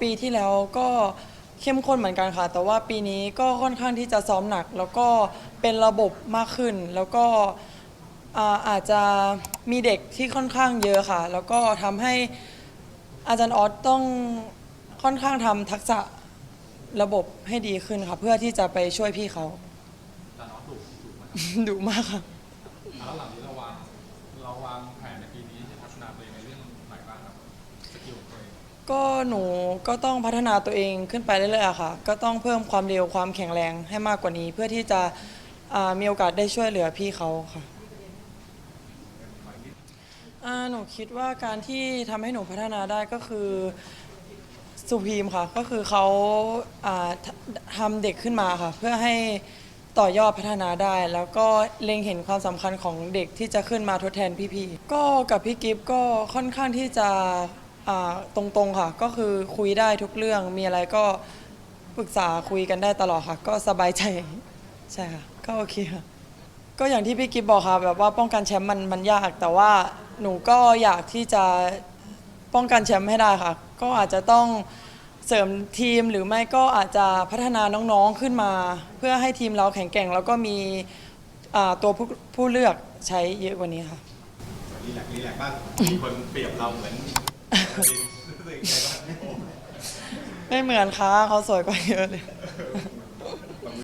ปีที่แล้วก็เข้มข้นเหมือนกันค่ะ แต่ว่าปีนี้ก็ค่อนข้างที่จะซ้อมหนัก แล้วก็เป็นระบบมากขึ้น แล้วก็อ่าอาจจะมีเด็กที่ค่อนข้างเยอะค่ะ แล้วก็ทำให้อาจารย์ออสต้องค่อนข้างทำทักษะระบบให้ดีขึ้นค่ะ เพื่อที่จะไปช่วยพี่เขา แต่น้องดุดุมาก ดุมากค่ะ แล้วหลังนี้เราวางเราวางแผนในปีนี้จะพัฒนาตัวเอง ก็หนูก็ต้องพัฒนาตัวเองขึ้นไปเรื่อยๆอะค่ะ ก็ต้องเพิ่มความเร็วความแข็งแรงให้มากกว่านี้ เพื่อที่จะอ่ามีโอกาสได้ช่วยเหลือพี่เขาค่ะอ่าหนูคิดว่าการที่ทำให้หนูพัฒนาได้ก็คือสุพีมค่ะ ก็คือเขาอ่าททำเด็กขึ้นมาค่ะ เพื่อให้ต่อยอดพัฒนาได้ แล้วก็เล็งเห็นความสำคัญของเด็กที่จะขึ้นมาทดแทนพี่ๆก็กับพี่กิฟก็ค่อนข้างที่จะ อ่าตรงๆค่ะ ก็คือคุยได้ทุกเรื่องมีอะไรก็ปรึกษาคุยกันได้ตลอดค่ะ ก็สบายใจใช่ค่ะก็โอเคค่ะ ก็อย่างที่พี่กิฟบอกค่ะแบบว่าป้องกันแชมป์มันมันยาก แต่ว่าหนูก็อยากที่จะป้องกันแชมป์ให้ได้ค่ะ ก็อาจจะต้องเสริมทีมหรือไม่ก็อาจจะพัฒนาน้องๆขึ้นมา เพื่อให้ทีมเราแข็งแกร่ง แล้วก็มีอ่าตัวผู้ผู้เลือกใช้เยอะกว่านี้ค่ะ รีแลกซ์รีแลกซ์บ้าง มีคนเปรียบเราเหมือน ไงบ้างไม่เหมือนค่ะเขาสวยกว่าเยอะเลย